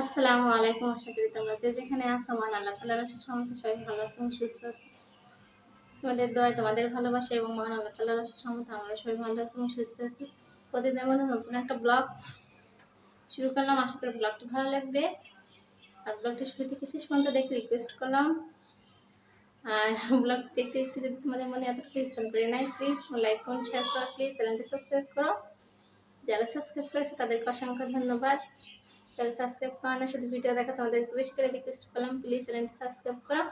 আসসালামু আলাইকুম, আশা করি তোমরা যে যেখানে আছো, মান আল্লাহ তালার আশা সমস্ত সবাই ভালো আছে এবং সুস্থ আছে। তোমাদের দোয়া তোমাদের ভালোবাসা এবং মহান আল্লাহ তালার আশা সমস্ত আমরা সবাই ভালো আছি এবং সুস্থ আছি। প্রতিদিনের মধ্যে নতুন একটা ব্লগ শুরু করলাম। আশা করি ব্লগটি ভালো লাগবে। আর ব্লগটি শুরু থেকে শেষ পর্যন্ত দেখে রিকোয়েস্ট করলাম। আর ব্লগ দেখতে দেখতে যদি তোমাদের মনে এতটুকু স্থান করে নাই প্লিজ লাইক করুন শেয়ার করো প্লিজ চ্যানেলটি সাবস্ক্রাইব করো। যারা সাবস্ক্রাইব করেছে তাদেরকে অসংখ্য ধন্যবাদ। যারা সাবস্ক্রাইব করো না শুধু ভিডিও দেখা তোমাদের বেশি করে রিকোয়েস্ট করলাম। প্লিজ চ্যানেলটি সাবস্ক্রাইব করো।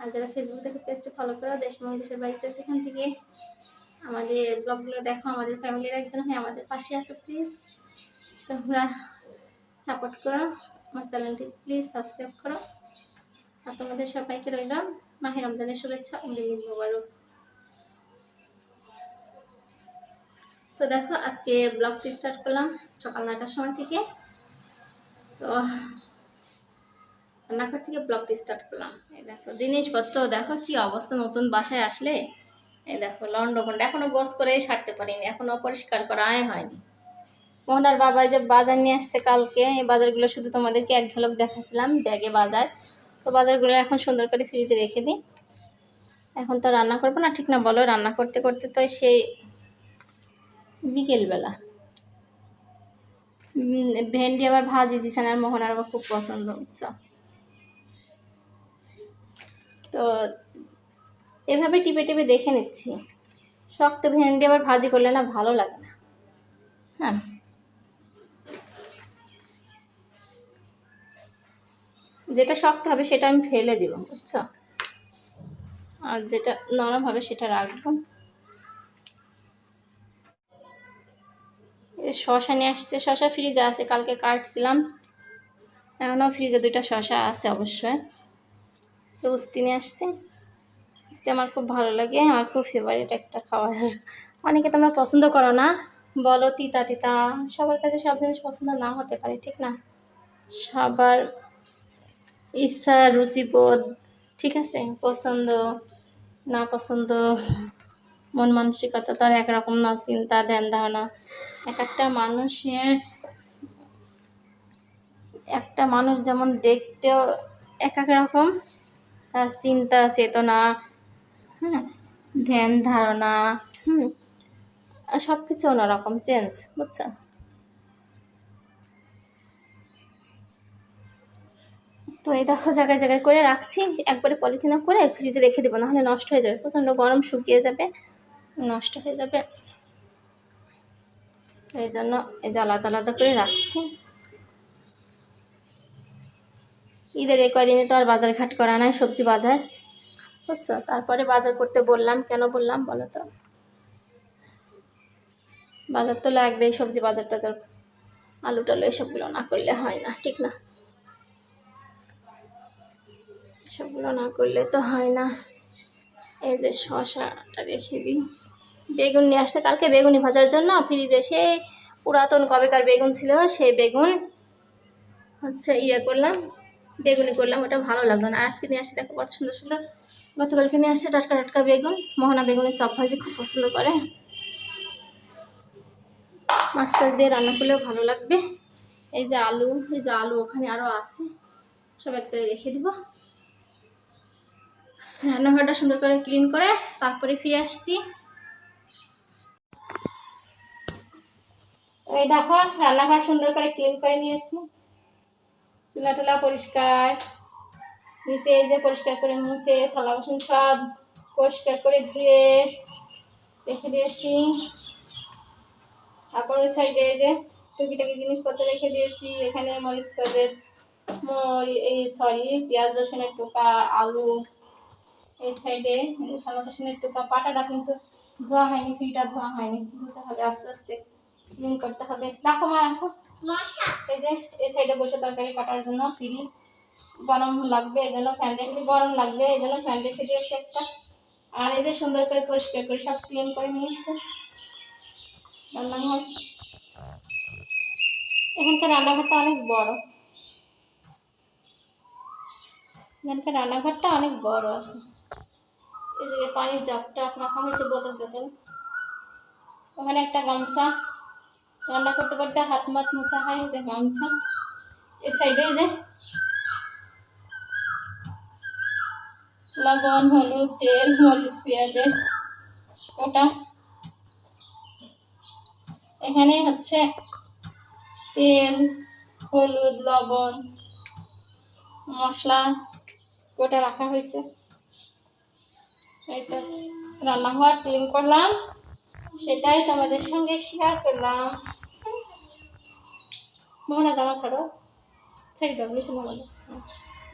আর যারা ফেসবুক থেকে পেজটি ফলো করো, দেশ এবং দেশের বাড়িতে যেখান থেকে আমাদের ব্লগগুলো দেখো, আমাদের ফ্যামিলির একজন হয়ে আমাদের পাশে আছে প্লিজ তোমরা সাপোর্ট করো, আমার চ্যানেলটি প্লিজ সাবস্ক্রাইব করো। আর তোমাদের সবাইকে রইল মাহে রমজানের শুভেচ্ছা অমৃত মোবারক। তো দেখো, আজকে ব্লগটি স্টার্ট করলাম সকাল নটার সময় থেকে। তো রান্নাঘর থেকে ব্লগটি স্টার্ট করলাম। এই দেখো, জিনিসপত্র, দেখো কি অবস্থা নতুন বাসায় আসলে। এই দেখো লন্ডভন্ড এখনও গোস করেই সারতে পারিনি, এখনও অপরিষ্কার করাই হয়নি। মোহনার বাবা যে বাজার নিয়ে আসছে কালকে, এই বাজারগুলো শুধু তোমাদেরকে এক ঝলক দেখাচ্ছিলাম, ব্যাগে বাজার। তো বাজারগুলো এখন সুন্দর করে ফ্রিজে রেখে দিই। এখন তো রান্না করব না, ঠিক না, বলো রান্না করতে করতে তো সেই বিকেলবেলা। ভেন্ডি আবার ভাজি দিয়েছেন আর মোহনার আবার খুব পছন্দ, বুঝছ? তো এভাবে টিপে টিপে দেখে নিচ্ছি। শক্ত ভেন্ডি আবার ভাজি করলে না ভালো লাগে না। হ্যাঁ। যেটা শক্ত হবে সেটা আমি ফেলে দিব, বুঝছ? আর যেটা নরম হবে সেটা রাখব। শশা নিয়ে আসছে, শশা ফ্রিজে আছে, কালকে কাটছিলাম। এখনও ফ্রিজে দুইটা শশা আছে অবশ্যই। তো উস্তি নিয়ে আসছে। উস্তি আমার খুব ভালো লাগে, আমার খুব ফেভারিট একটা খাবার। অনেকে তোমরা পছন্দ করো না? বলো তিতা তিতা, সবার কাছে সব জিনিস পছন্দ না হতে পারে, ঠিক না? সবার ইচ্ছা, রুচিবোধ, ঠিক আছে? পছন্দ, না পছন্দ, মন মানসিকতা তার একরকম না, চিন্তা, ধ্যান, ধারণা। এক একটা মানুষের, একটা মানুষ যেমন দেখতেও এক এক রকম, তার চিন্তা, চেতনা হ্যাঁ ধ্যান, ধারণা, হুম সব কিছু অন্যরকম চেঞ্জ বুঝছ? তো এই দেখো, জায়গায় জায়গায় করে রাখছি, একবারে পলিথিনে করে ফ্রিজে রেখে দেবো, নাহলে নষ্ট হয়ে যাবে, প্রচণ্ড গরম শুকিয়ে যাবে, নষ্ট হয়ে যাবে। এই জন্য এই যে আলাদা আলাদা করে রাখছি। ঈদের এই কয়দিনে তো আর বাজার ঘাট করা নাই, সবজি বাজার। বুঝছ? তারপরে বাজার করতে বললাম, কেন বললাম বলো তো? বাজার তো লাগবেই, সবজি বাজার টাজার, আলু টালু এসবগুলো না করলে হয় না, ঠিক না? সবগুলো না করলে তো হয় না। এই যে শশাটা রেখে দিই। বেগুন নিয়ে আসতে কালকে, বেগুনি ভাজার জন্য। ফ্রিজে সে পুরাতন কবেকার বেগুন ছিল, সেই বেগুন হচ্ছে ইয়ে করলাম, বেগুনি করলাম, ওটা ভালো লাগল না। আজকে নিয়ে আসতে দেখো কত সুন্দর সুন্দর, গতকালকে নিয়ে আসছে টাটকা টাটকা বেগুন, মোহনা বেগুনের চপ ভাজি খুব পছন্দ করে। মাছটা দিয়ে রান্না করলেও ভালো লাগবে। এই যে আলু, এই যে আলু ওখানে আরও আছে, সব এক জায়গায় রেখে দিব। রান্নাঘরটা সুন্দর করে ক্লিন করে তারপরে ফিরে আসছি। এই দেখো, রান্নাঘর সুন্দর করে ক্লিন করে নিয়েছি। চুলা টুলা পরিষ্কার। নিচে এই যে পরিষ্কার করে মুছে, থালা বাসন সব পরিষ্কার করে ধুয়ে রেখে দিয়েছি। তারপর ওই সাইডে এই যে টুকিটাকি জিনিসপত্র রেখে দিয়েছি। এখানে মরিচ পেঁয়াজের মরি, এই সরি পেঁয়াজ রসুনের টোকা, আলু। এই সাইডে থালা বাসনের টোকা, পাটাটা কিন্তু ধোয়া হয়নি, ফিটা ধোয়া হয়নি, ধুতে হবে আস্তে আস্তে। ক্লিন করতে হবে। রাখো মা রাখো। এই যে এই সাইডে বসে তরকারি কাটার জন্য ফিরি। গরম লাগবে এই জন্য ফ্যান রেখেছি গরম লাগবে এই জন্য ফ্যান রেখে দিয়েছি একটা। আর এই যে সুন্দর করে পরিষ্কার করে সব ক্লিন করে নিয়েছে। রান্নাঘর। এখানকার রান্নাঘরটা অনেক বড়। এখানকার রান্নাঘরটা অনেক বড় আছে। এদিকে পানির জাগটা রাখা হয়েছে বোতল বোতল ওখানে একটা গামছা। রান্না করতে করতে হাত মাত মোছা হয় যে গামছা। এই সাইডে যে লবণ, হলুদ, তেল, মরিচ পেঁয়াজের ওটা এখানে হচ্ছে তেল, হলুদ, লবণ, মশলা ওটা রাখা হয়েছে। এই তো রান্নাঘর ক্লিন করলাম। সেটাই তোমাদের সঙ্গে শেয়ার করলাম। মোহনা জামা ছাড়ো। ছেড়ে দাও, নিচে বলো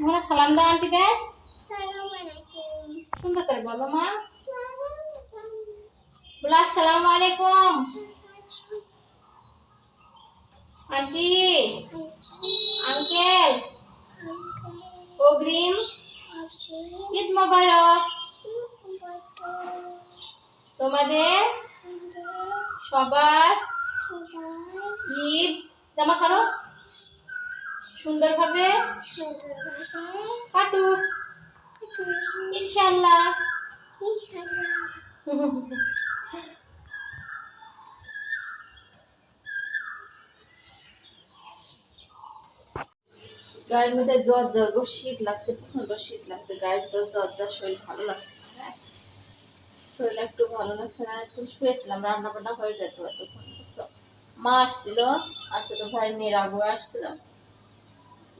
মোহনা, সালাম দাও আন্টি দেয় সুন্দর করে বলো মা। বলো, আসসালামু আলাইকুম। আন্টি আঙ্কেল অগ্রিম, ঈদ মোবারক। তোমাদের সবার ঈদ জামা ছাড়ো। সুন্দরভাবে কাটুক ইনশাল্লাহ গায়ের মধ্যে জ্বর জ্বর গো শীত লাগছে প্রচণ্ড শীত লাগছে। গায়ের তো জ্বর জ্বর, শরীর ভালো লাগছে শরীর একটু ভালো লাগছে না, একটু শুয়েছিলাম রান্না বান্না হয়ে যেত এতক্ষণ? মা আসছিল, আর ছোট ভাই মেয়ের আবু আসছিল।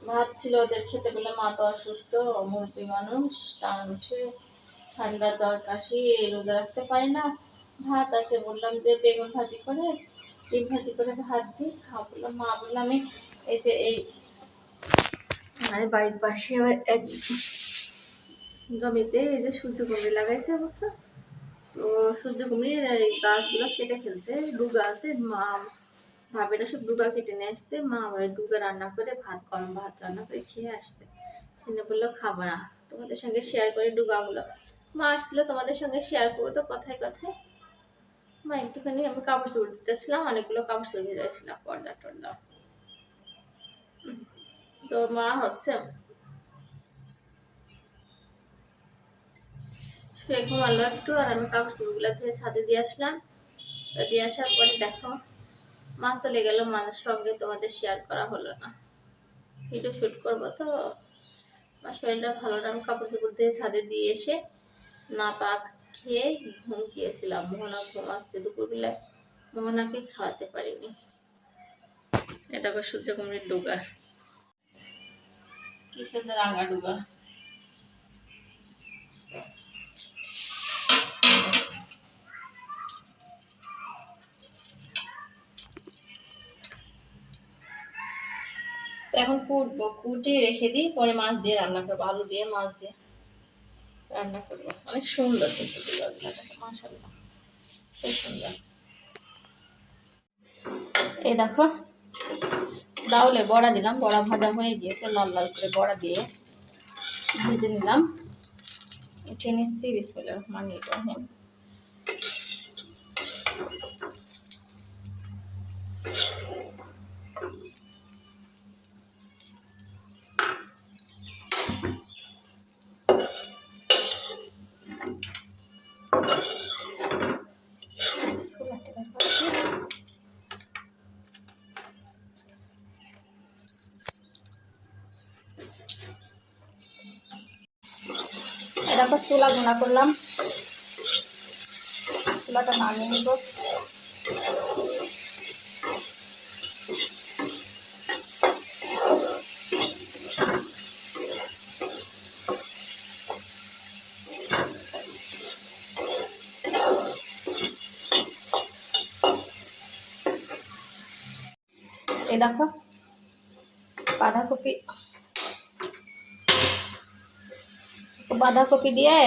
ভাত ছিল ওদের খেতে বলে মা তো অসুস্থ মুরগি মানুষ, টান উঠে ঠান্ডা জ্বর, কাশি রোজা রাখতে পারে না। ভাত আছে, বললাম যে বেগুন ভাজি করে, ডিম ভাজি করে ভাত দিই খাওয়া। বললাম মা বললাম আমি এই যে এই মানে বাড়ির পাশে আবার এক জমিতে এই যে সূর্য সূর্যকুমড়ি লাগাইছে বুঝছ তো সূর্যকুমড়ির এই গাছগুলো কেটে ফেলছে ডুগা আছে, মা ভাবেরা সব ডুগা কেটে নিয়ে আসছে। মা আবার ডুগা রান্না করে ভাত, গরম ভাত রান্না করে খেয়ে আসতে সেটা বলল, খাব না। তোমাদের সঙ্গে শেয়ার করে ডুগাগুলো মা আসছিল, তোমাদের সঙ্গে শেয়ার করব তো কথায় কথায়? মা একটুখানি আমি কাপড় চোপড় দিতেছিলাম অনেকগুলো কাপড় চোপড় ভিজাইছিলাম পর্দা টর্দা। তো মা হচ্ছে শুয়ে ঘুমালো একটু, আর আমি কাপড় চোপড়গুলো থেকে ছাদে দিয়ে আসলাম। তো দিয়ে আসার পরে দেখো মা চলে গেল মায়ের সঙ্গে তোমাদের শেয়ার করা হলো না। ভিডিও শুট করব তো। আমার শরীরটা ভালো না, আমি কাপড় চোপড় দিয়ে ছাদে দিয়ে এসে না পাক খেয়ে ঘুম গিয়েছিলাম মোহনা ঘুমাচ্ছে দুপুরবেলায় মোহনাকে খাওয়াতে পারিনি। এটা আবার সূর্যকুমারীর ডোগা। কি সুন্দর রাঙা ডুগা। এখন কুটবো, কুটে রেখে দিই, পরে মাছ দিয়ে রান্না করব, আলু দিয়ে, মাছ দিয়ে রান্না করব। অনেক সুন্দর এই দেখো ডাউলে বড়া দিলাম, বড়া ভাজা হয়ে গিয়েছে, লাল লাল করে বড়া দিয়ে ভেজে নিলাম। উঠে নিচ্ছি, বিসমিল্লাহির রহমানির রহিম। দেখো চুলা গুঁড়া করলাম। চুলাটা নামিয়ে নিব। এই দেখো বাঁধাকপি বাঁধাকপি দিয়ে,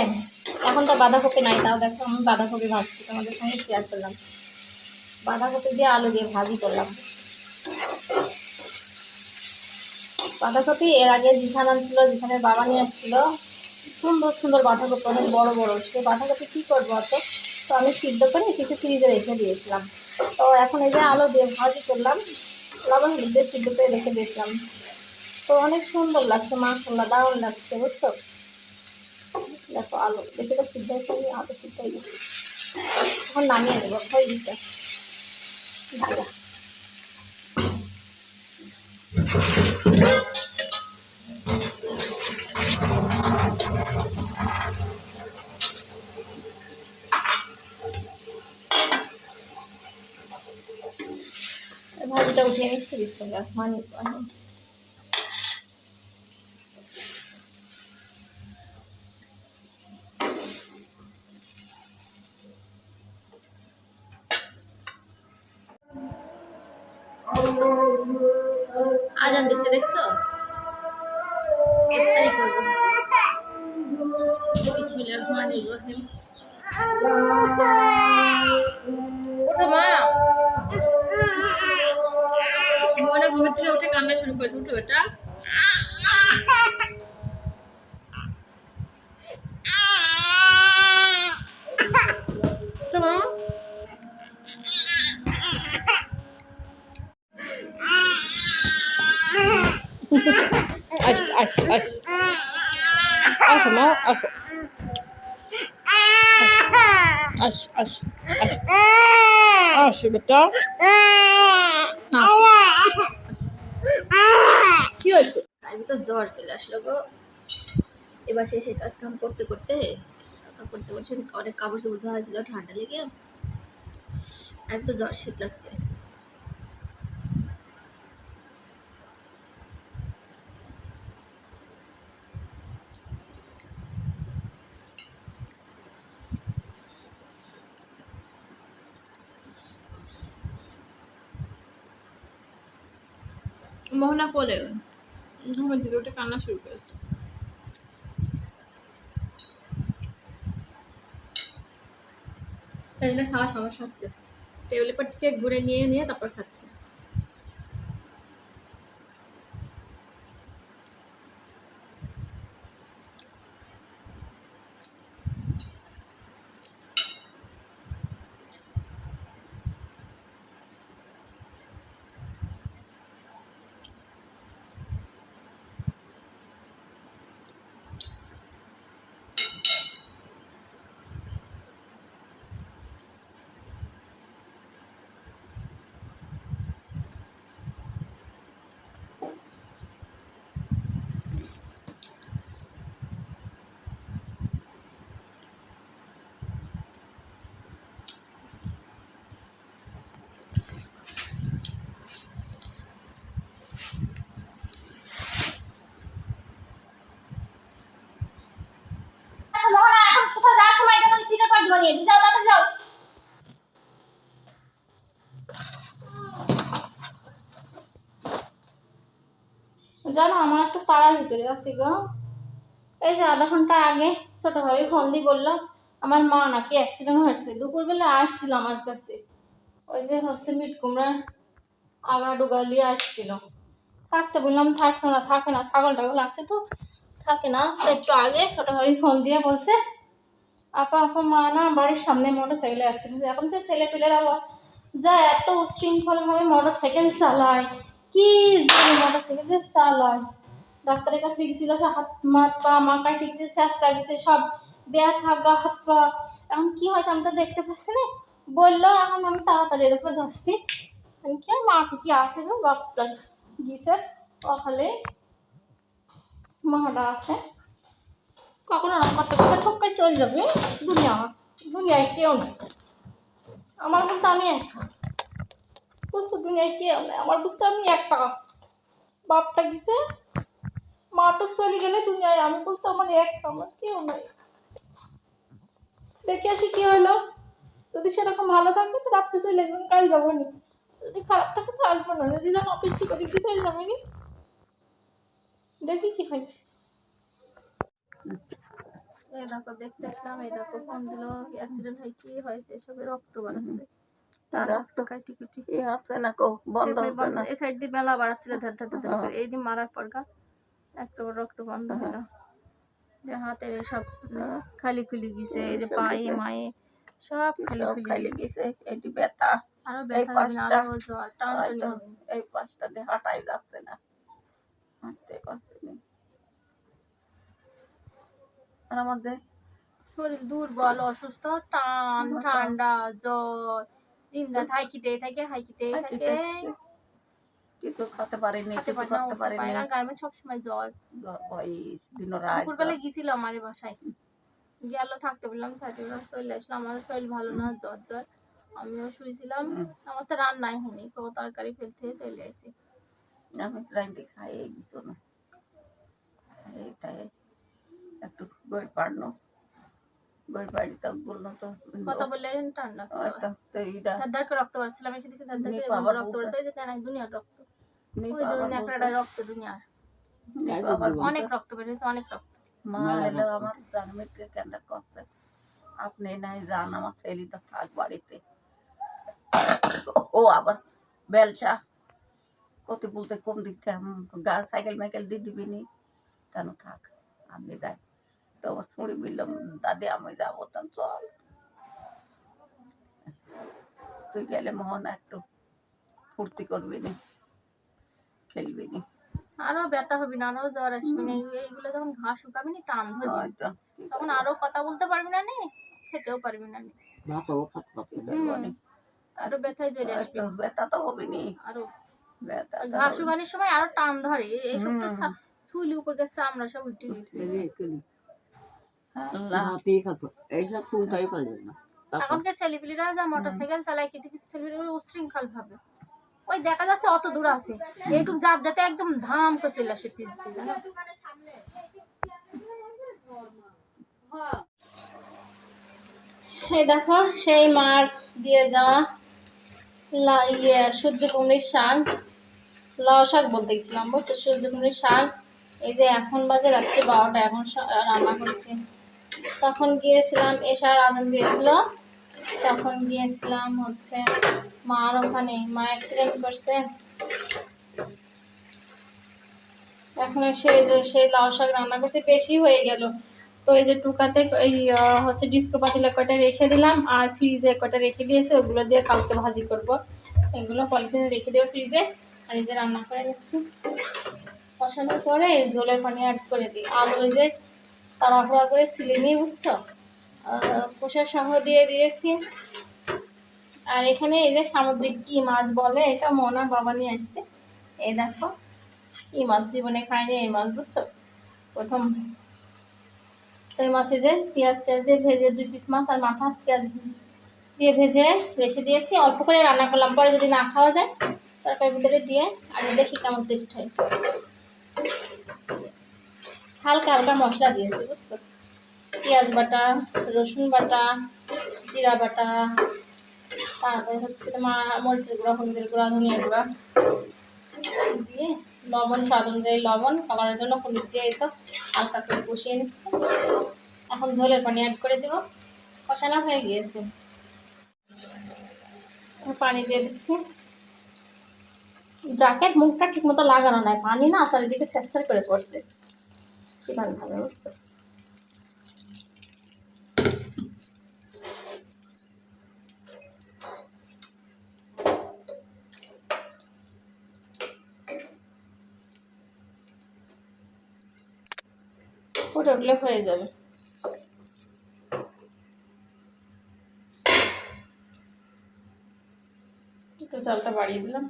এখন তো বাঁধাকপি নাই, তাও দেখো আমি বাঁধাকপি ভাজছি, তোমাদের সঙ্গে শেয়ার করলাম। বাঁধাকপি দিয়ে আলু দিয়ে ভাজি করলাম। বাঁধাকপি এর আগে জিখান আনছিল জিখানের বাবা নিয়ে আসছিল। সুন্দর সুন্দর বাঁধাকপি, অনেক বড় বড়। সে বাঁধাকপি কী করব অত তো আমি সিদ্ধ করে কিছু ফ্রিজে রেখে দিয়েছিলাম। তো এখন এই যে আলু দিয়ে ভাজি করলাম, লবণ হলুদ দিয়ে সিদ্ধ করে রেখে দিয়েছিলাম। তো অনেক সুন্দর লাগছে মাসাল্লাহ দারুণ লাগছে, বুঝছ? দেখো আলু তো সিদ্ধ আমি আলু সিদ্ধ হয়ে গেছে। এখন নামিয়ে নেব হয়ে গেছে ভাজা ভাজিটা উঠিয়ে নিচ্ছি রহমানির আজান দিচ্ছে দেখছ? ওঠো মা। মনে ঘুমের থেকে উঠে কান্না শুরু করেছে উঠো এটা। আস আস আস আসো মা আসো আস আস আস বেটা কি হয়েছে? তার ভিতর জ্বর চলে আসলো গো। এবার শেষে কাজ কাম করতে করতে করতে করতে অনেক কাপড় চোপড় ধোয়া হয়েছিল ঠান্ডা লেগে। আর তো জ্বর শীত লাগছে। মোহনা কোলে ঘুমের দিকে ওটা কান্না শুরু করেছে। তাই জন্য খাওয়ার সমস্যা হচ্ছে। টেবিলের পর থেকে ঘুরে নিয়ে নিয়ে তারপর খাচ্ছে মোহনা এখন কোথাও যাওয়ার সময় যখন যাও জানো, আমার একটু পাড়ার ভিতরে আছি গো। এই যে আধা ঘণ্টা আগে ছোটভাবে ফোন দিয়ে বললাম আমার মা নাকি অ্যাক্সিডেন্ট হয়েছে। দুপুরবেলা আসছিল আমার কাছে। ওই যে হচ্ছে মিট কুমড়ার আগা ডুগালিয়ে আসছিল। থাকতে বললাম থাকবে না, থাকে না, ছাগল টাগল আছে তো? থাকে না। একটু আগে ছোট ভাবে ফোন দিয়ে বলছে আপা আপা, মা, না, বাড়ির সামনে মোটর সাইকেলে অ্যাক্সিডেন্ট এখন তো ছেলে পেলেরা যা এত উচ্ছৃঙ্খলভাবে মোটর সাইকেল চালায়, কি মোটর সাইকেল যে চালায়। ডাক্তারের কাছে গেছিল হাত মা পা মাথা টিকছে শেষরা গেছে সব ব্যথা, গা, হাত পা। এখন কি হয়েছে আমি তো দেখতে পাচ্ছি না। বলল, এখন আমি তাড়াতাড়ি দেখো যাচ্ছি। কি মা কি আছে বাপটা গিয়েছে। ওখানে মাটা আছে। কখনো না করতে করতে ঠক্কাই চলে যাবে দুনিয়া দুনিয়ায় কেউ নেই। আমার বলতে আমি একা। বুঝছ দুনিয়ায় কেউ নেই, আমার বলতে আমি একা। বাপটা গেছে মাটক চলে গেলে দুনিয়ায় আমি বলতে আমার একা, আমার কেউ নেই। দেখে আসি কি হলো যদি সেরকম ভালো থাকে, তো রাত্রে চলে যাবেন কাল যাব নি। যদি খারাপ থাকে, তো আসব না। যদি যেন অফিস থেকে দিকে চলে যাব নি। দেখি কি হয়েছে। এই দেখো দেখতে আসলাম এই দেখো ফোন দিল অ্যাক্সিডেন্ট হয় কি হয়েছে এসবে রক্ত বাড়াচ্ছে রক্ত কাটি কুটি এ হচ্ছে না কো বন্ধ হচ্ছে না। এই সাইড দিয়ে বেলা বাড়াচ্ছিল ধার ধার ধার ধার করে। এই মারার পর গা একটা রক্ত বন্ধ হলো। যে হাতের সব খালি খুলি গেছে এই যে পায়ে মায়ে সব খালি খুলি গেছে। এটি ব্যথা। আরও ব্যথা হবে আরও জ্বর টানটানি এই পাশটা দিয়ে হাঁটাই যাচ্ছে না। হাঁটতে পারছি না। আর আমাদের শরীর দুর্বল অসুস্থ টান ঠান্ডা জ্বর দিন রাত হাইকিতে থাকে হাইকিতে থাকে। কিছু খেতে পারিনি কিছু করতে পারিনি না। গার্মেন্ট সবসময় জ্বর। ওই দিন রাত দুপুরবেলা গেছিল আমার বাসায়। গেল থাকতে বললাম থাকতে বললাম চলে আসলো আমার শরীর ভালো না জ্বর জ্বর। আমিও শুয়েছিলাম আমার তো রান্নাই হয়নি তো তরকারি ফেলতে চলে আসি। আমি না এইটাই একটু বই পাড়নো বই পাড়ি তো বললাম তো কথা বললে ঠান্ডা তো এইটা করে রক্ত বাড়ছিল আমি করে আবার রক্ত। বাড়ছে যে কেন দুনিয়ার রক্ত। ওই যে বলছে- রক্ত দুনিয়ার। অনেক রক্ত বেরিয়েছে অনেক রক্ত। মা এলো আমার জানমিকে কেন করতে। আপনি নাই যান আমার ছেলে তো থাক বাড়িতে। ও আবার বেলসা। কত বলতে কম দিচ্ছে গা সাইকেল মাইকেল দিয়ে দিবি নি? কেন থাক আপনি যাই তো ছুঁড়ি বললাম দাদি আমি যাব তা চল। তুই গেলে মোহন একটু ফুর্তি করবি নি খেলবি নি। আরও ব্যথা হবে না আরও জ্বর আসবে না এইগুলো যখন ঘাস শুকাবি না টান ধরবি। তখন আরও কথা বলতে পারবি না নে খেতেও পারবি না নে। আরও ব্যথায় জ্বরে আসবে। ব্যথা তো হবে নি। আরও ব্যথা তো ঘাস শুকানোর সময় আরও টান ধরে এইসব তো হুম। উপর গেছে আমরা সব উঠে গেছে। আল্লাহ এইসব কোনটাই পারবে না। এখনকার ছেলেপিলিরা যা মোটরসাইকেল চালায় কিছু কিছু ছেলেপিলি উচ্ছৃঙ্খল ভাবে ওই দেখা যাচ্ছে অত দূর আছে। এইটুক যার যাতে একদম ধাম করে চলে আসে পিস দিয়ে এই দেখো সেই মার দিয়ে যাওয়া ইয়ে সূর্য কুমড়ির শাক। লাউ শাক বলতে গেছিলাম বুঝছ? সূর্য কুমড়ির শাক। এই যে এখন বাজে রাত্রি বারোটা এখন রান্না করছি। তখন গিয়েছিলাম, এশার আদান দিয়েছিল। তখন গিয়েছিলাম হচ্ছে মার ওখানে মা অ্যাক্সিডেন্ট করছে। এখন এই যে সেই লাউ শাক রান্না করছে বেশি হয়ে গেল। তো এই যে টুকাতে এই হচ্ছে ডিস্কো পাতিলা কয়টা রেখে দিলাম, আর ফ্রিজে কয়টা রেখে দিয়েছে, ওগুলো দিয়ে কালকে ভাজি করব। এগুলো পলিথিনে রেখে দেবো ফ্রিজে। আর এই যে রান্না করে নিচ্ছি। কষানোর পরে জলের পানি অ্যাড করে দিই। আলু ওই যে তাড়াহুড়া করে সিলে নিয়ে, বুঝছ? পোষা সহ দিয়ে দিয়েছি। আর এখানে এই যে সামুদ্রিক কি মাছ বলে, এটা মনা বাবা নিয়ে আসছে। এই দেখো এই মাছ জীবনে খাইনি এই মাছ, বুঝছ? প্রথম এই মাছে যে পেঁয়াজ টেয়াজ দিয়ে ভেজে দুই পিস মাছ আর মাথা পেঁয়াজ দিয়ে ভেজে রেখে দিয়েছি। অল্প করে রান্না করলাম, পরে যদি না খাওয়া যায়, তরকারির ভিতরে দিয়ে আর দেখি কেমন টেস্ট হয়? হালকা হালকা মশলা দিয়েছি, বুঝছ? পেঁয়াজ বাটা, রসুন বাটা, জিরা বাটা, তারপরে হচ্ছে তোমার মরিচের গুঁড়া, হলুদের গুঁড়া ধনিয়া গুঁড়া দিয়ে লবণ, স্বাদ অনুযায়ী লবণ, কালারের জন্য হলুদ দিয়ে তো হালকা করে কষিয়ে নিচ্ছি। এখন ঝোলের পানি অ্যাড করে দেবো। কষানো হয়ে গিয়েছে। পানি দিয়ে দিচ্ছি। জ্যাকেট মুখটা ঠিক মতো লাগানো নাই, পানি না চারিদিকে স্যার করে পড়ছে। সেখানে ভালো ফুটে উঠলে হয়ে যাবে একটু চালটা বাড়িয়ে দিলাম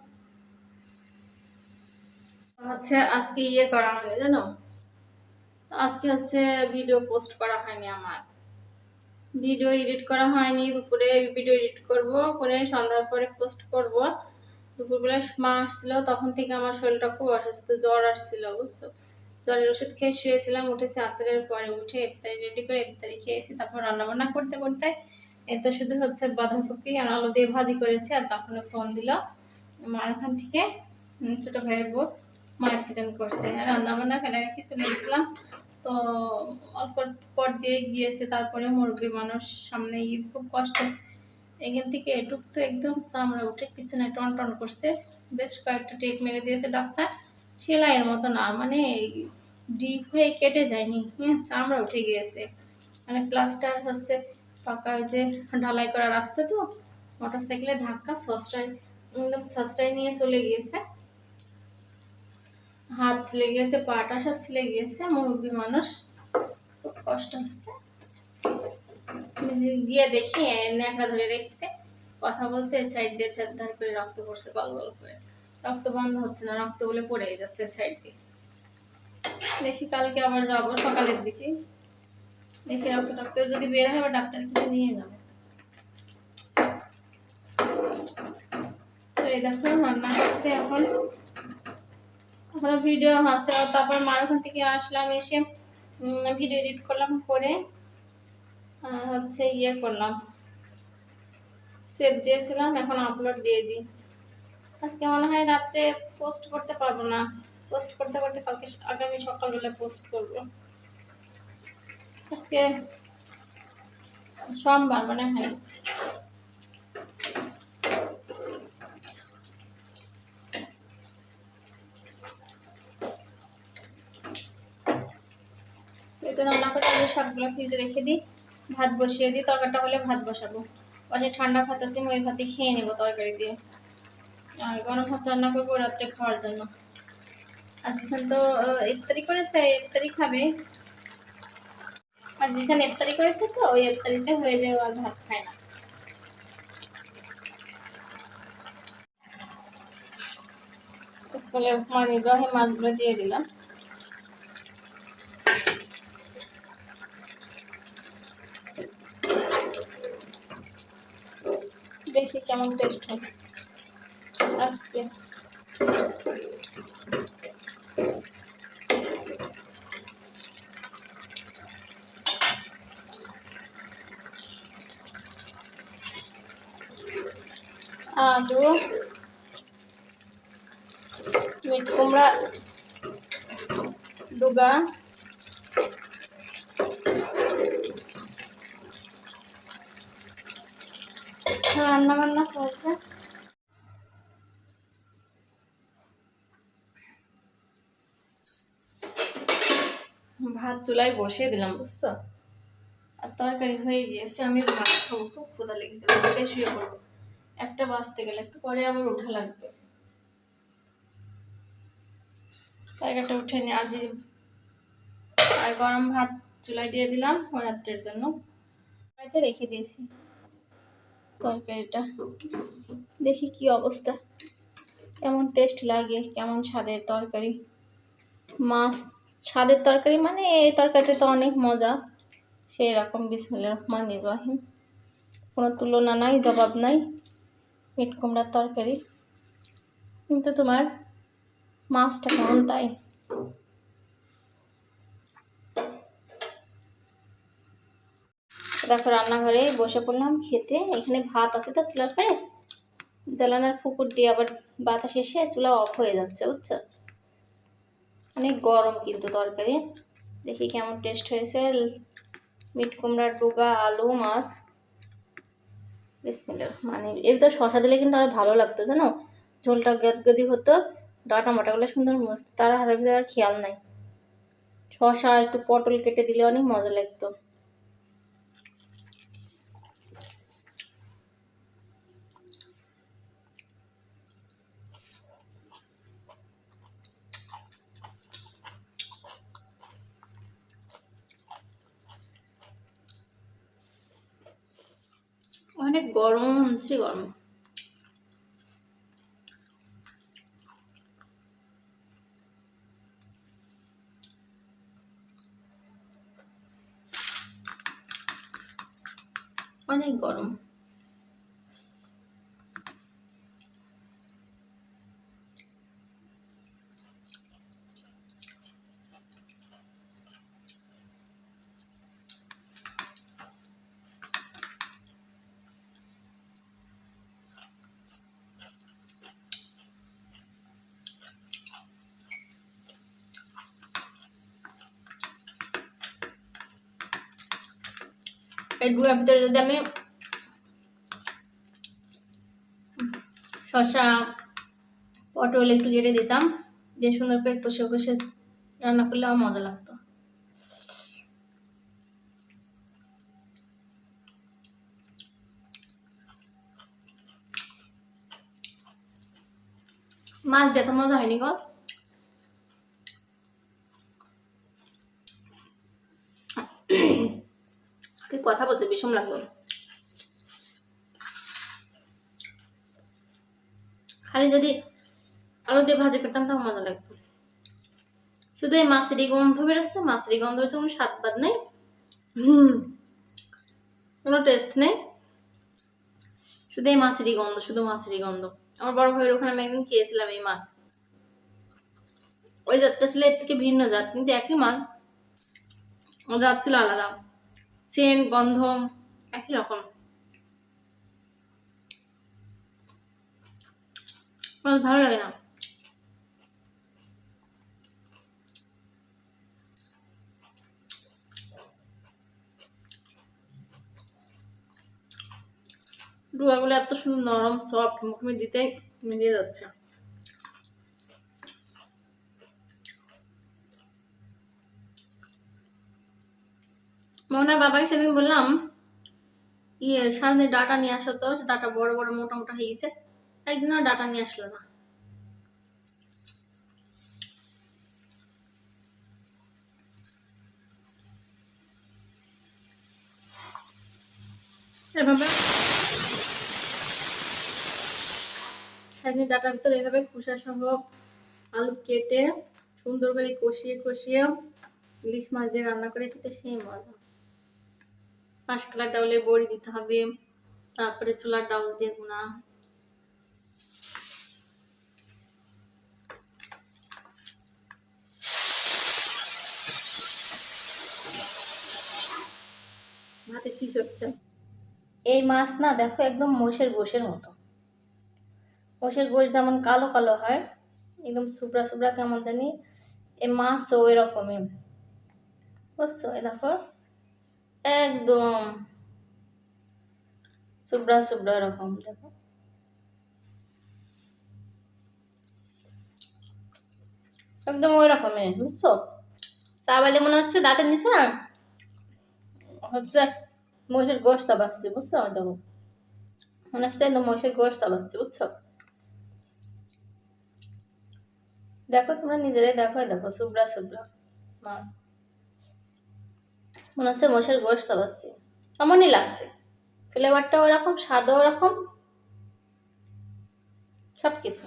হচ্ছে আজকে ইয়ে করা হয়নি জানো আজকে হচ্ছে ভিডিও পোস্ট করা হয়নি আমার। ভিডিও এডিট করা হয়নি, দুপুরে ভিডিও এডিট করব, করে সন্ধ্যার পরে পোস্ট করব। দুপুরবেলা মা আসছিল, তখন থেকে আমার শরীরটা খুব অসুস্থ, জ্বর আসছিল, বুঝছ? জ্বরের ওষুধ খেয়ে শুয়েছিলাম, উঠেছি আসরের পরে, উঠে ইফতারি রেডি করে ইফতারি খেয়েছি তারপর রান্না বান্না করতে করতে এ তো শুধু হচ্ছে বাঁধাকপি আর আলু দিয়ে ভাজি করেছি, আর তখন ফোন দিল মার ওখান থেকে ছোট ভাইয়ের বউ, মা অ্যাক্সিডেন্ট করছে। আর রান্না বান্না ফেলে রেখে চলে গেছিলাম। তো অল্প পর দিয়ে গিয়েছে, তারপরে মুরগি মানুষ সামনে ঈদ খুব কষ্ট। এখান থেকে এটুক তো একদম চামড়া উঠে পিছনে টন টন করছে। বেশ কয়েকটা টেপ মেরে দিয়েছে ডাক্তার। সেলাইয়ের মতো না মানে ডিপ হয়ে কেটে যায়নি হ্যাঁ চামড়া উঠে গিয়েছে। মানে প্লাস্টার হচ্ছে পাকা যে ঢালাই করা রাস্তা তো মোটর সাইকেলে ধাক্কা, সস্তায় একদম সস্তায় নিয়ে চলে গিয়েছে। হাত ছিলে গিয়েছে, পাটা সব ছিলে গিয়েছে মুরব্বী মানুষ। খুব কষ্ট হচ্ছে। গিয়ে দেখি ন্যাকড়া ধরে রেখেছে। কথা বলছে সাইড দিয়ে ধার ধার করে রক্ত পড়ছে গল গল করে। রক্ত বন্ধ হচ্ছে না, রক্ত বলে পড়ে যাচ্ছে সাইড দিয়ে। দেখি কালকে আবার যাব, সকালের দিকে। দেখি রক্ত টক্ত, যদি বের হয় আবার ডাক্তারের কাছে নিয়ে যাব। এই দেখো, রান্না করছে এখন। এখনও ভিডিও আর তারপর মার ওখান থেকে আসলাম, এসে ভিডিও এডিট করলাম, করে হচ্ছে ইয়ে করলাম। সেভ দিয়েছিলাম, এখন আপলোড দিয়ে দিই। আজকে মনে হয় রাত্রে পোস্ট করতে পারব না। পোস্ট করতে করতে কালকে আগামী সকালবেলা পোস্ট করব। আজকে সোমবার মনে হয়। এই রান্না করে আগে শাকগুলো ফ্রিজে রেখে দিই, ভাত বসিয়ে দিই, তরকারিটা হলে ভাত বসাবো। পাশে ঠান্ডা ভাত আছে আমি ওই ভাতে খেয়ে নেব তরকারি দিয়ে। আর গরম ভাত রান্না করব রাত্রে খাওয়ার জন্য। আর জিসান তো ইফতারি করেছে, ইফতারি খাবে। আর জিসান ইফতারি করেছে তো, ওই ইফতারিতে হয়ে যায় আর ভাত খায় না। বিসমিল্লাহির রহমানির রহিম মাছগুলো দিয়ে দিলাম দেখি কেমন টেস্ট হয়? আজকে। আলু মিট কুমড়া ডুগা রান্না বান্না চলছে। ভাত চুলায় বসিয়ে দিলাম, বুঝছ? আর তরকারি হয়ে গিয়েছে, আমি ভাত খাব, খুব ক্ষুধা লেগেছে ভাতটাই শুয়ে পড়ব। একটা বাজতে গেলে একটু পরে আবার ওঠা লাগবে। তরকারিটা উঠে নিয়ে আজ আর গরম ভাত চুলায় দিয়ে দিলাম রাত্রের জন্য। রেখে দিয়েছি। তরকারিটা। দেখি কি অবস্থা। কেমন টেস্ট লাগে, কেমন স্বাদের তরকারি। মাছ, স্বাদের তরকারি মানে এই তরকারিটা তো অনেক মজা। সেই রকম বিসমুল্লাহ রহমান ইব্রাহিম। কোনো তুলনা নাই, জবাব নাই। মিট কুমড়ার তরকারি। কিন্তু তোমার মাছটা কেমন তাই? দেখো, রান্নাঘরে বসে পড়লাম খেতে। এখানে ভাত আছে তো চুলার পরে জ্বালানার পুকুর দিয়ে আবার বাতাস এসে চুলা অফ হয়ে যাচ্ছে, বুঝছ? অনেক গরম কিন্তু তরকারি। দেখি কেমন টেস্ট হয়েছে। মিট কুমড়ার ডুগা, আলু, মাছ। বিসমিল্লাহ মানে এর তো শশা দিলে কিন্তু আর ভালো লাগতো, জানো? ঝোলটা গদগদি হতো। ডাটা মাটাগুলো সুন্দর মস্ত। তারা হারের ভিতরে আর খেয়াল নাই। শশা একটু পটল কেটে দিলে অনেক মজা লাগতো। অনেক গরম সে গরম অনেক গরম এই ভিতরে যদি আমি শসা, পটল একটু কেটে দিতাম, দিয়ে সুন্দর করে কষে কষে রান্না করলে আমার মজা লাগতো। মাছ দিয়ে তো মজা হয়নি গো। কথা বলছে বিষম লাগল খালি যদি আলু দিয়ে ভাজি করতাম তাও মজা লাগতো। শুধু এই মাছেরই গন্ধ বেরোচ্ছে মাছেরই গন্ধ বেরোচ্ছে কোনো স্বাদ বাদ নেই। হুম। কোনো টেস্ট নেই। শুধু এই মাছেরই গন্ধ শুধু মাছেরই গন্ধ। আমার বড় ভাইয়ের ওখানে আমি একদিন খেয়েছিলাম এই মাছ। ওই জাতটা ছিল এর থেকে ভিন্ন জাত কিন্তু একই মাছ ও জাত ছিল আলাদা। চেন গন্ধ একই রকম। ভালো লাগে না। ডুয়াগুলো এত সুন্দর, নরম সফট মুখে দিতে মিলিয়ে যাচ্ছে। মোহনার বাবাকে সেদিন বললাম ইয়ে সারাদিন ডাটা নিয়ে আসো তো ডাটা বড় বড়, মোটা মোটা হয়ে গেছে। একদিনও ডাটা নিয়ে আসলো না। এভাবে ডাটার ভিতরে এভাবে খোসা সহ আলু কেটে সুন্দর করে কষিয়ে কষিয়ে ইলিশ মাছ দিয়ে রান্না করে খেতে সেই মজা। পাঁচকলার ডাউলে বড়ি দিতে হবে তারপরে চুলার ডাউল গুনা। ভাতে কি হচ্ছে এই মাছ না দেখো একদম মোষের গোশের মতো। মোষের গোশ যেমন কালো কালো হয় একদম সুবরা সুবরা কেমন জানি এই মাছও এরকমই বুঝছ? দেখো। একদম। সুবরা সুবরা এরকম, দেখো। একদম ওই রকমই বুঝছ? চা বালে মনে হচ্ছে দাঁতের নিচে হচ্ছে মোষের গোশ চাবাচ্ছি বুঝছ? দেখো। মনে হচ্ছে একদম মোষের গোশ চাবাচ্ছি বুঝছ? দেখো, তোমরা নিজেরাই দেখো দেখো শুভ্রা শুভ্রা মাছ। মনে হচ্ছে মোষের গোশ চাবাচ্ছি এমনই লাগছে। ফ্লেভারটা ওরকম, স্বাদও ওরকম। সব কিছু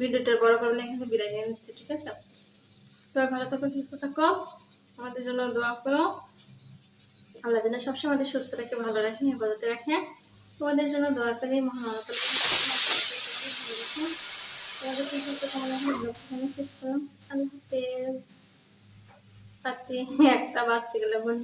ভিডিওটার বড় কারণে কিন্তু বিদায় নিয়ে নিচ্ছি, ঠিক আছে? সবাই ভালো থাকো সুস্থ থাকো আমাদের জন্য দোয়া করো। আল্লাহ যেন সবসময় আমাদের সুস্থ রাখে, ভালো রাখে, হেফাজতে রাখে। তোমাদের জন্য দোয়া করি, মহান আল্লাহ হাফেজ। একটা বাজতে গেলে বোন